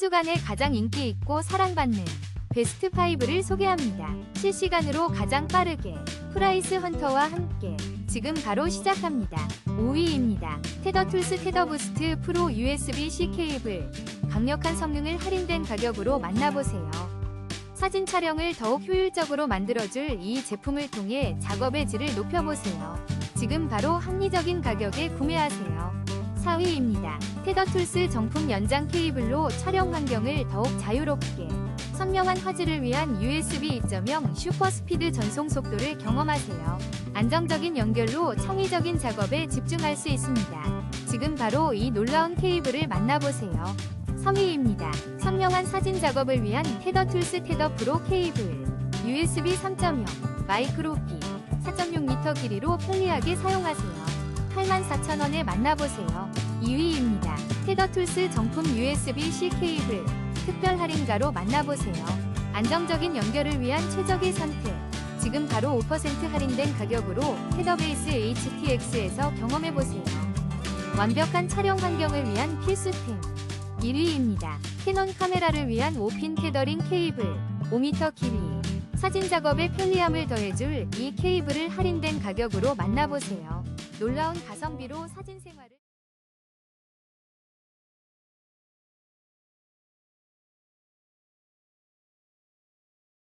주간에 가장 인기 있고 사랑받는 베스트 5를 소개합니다. 실시간으로 가장 빠르게 프라이스 헌터와 함께 지금 바로 시작합니다. 5위입니다. 테더 툴스 테더 부스트 프로 USB-C 케이블 강력한 성능을 할인된 가격으로 만나보세요. 사진 촬영을 더욱 효율적으로 만들어줄 이 제품을 통해 작업의 질을 높여보세요. 지금 바로 합리적인 가격에 구매하세요. 4위입니다. 테더툴스 정품 연장 케이블로 촬영 환경을 더욱 자유롭게 선명한 화질을 위한 USB 2.0 슈퍼스피드 전송 속도를 경험하세요. 안정적인 연결로 창의적인 작업에 집중할 수 있습니다. 지금 바로 이 놀라운 케이블을 만나보세요. 3위입니다. 선명한 사진 작업을 위한 테더툴스 테더 프로 케이블 USB 3.0 마이크로기 4.6m 길이로 편리하게 사용하세요. 84,000원에 만나보세요. 2위입니다. 테더툴스 정품 USB-C 케이블 특별 할인가로 만나보세요. 안정적인 연결을 위한 최적의 선택. 지금 바로 5% 할인된 가격으로 테더베이스 HTX에서 경험해보세요. 완벽한 촬영 환경을 위한 필수템. 1위입니다. 캐논 카메라를 위한 5핀 테더링 케이블 5m 길이. 사진 작업에 편리함을 더해줄 이 케이블을 할인된 가격으로 만나보세요. 놀라운 가성비로 사진 생활을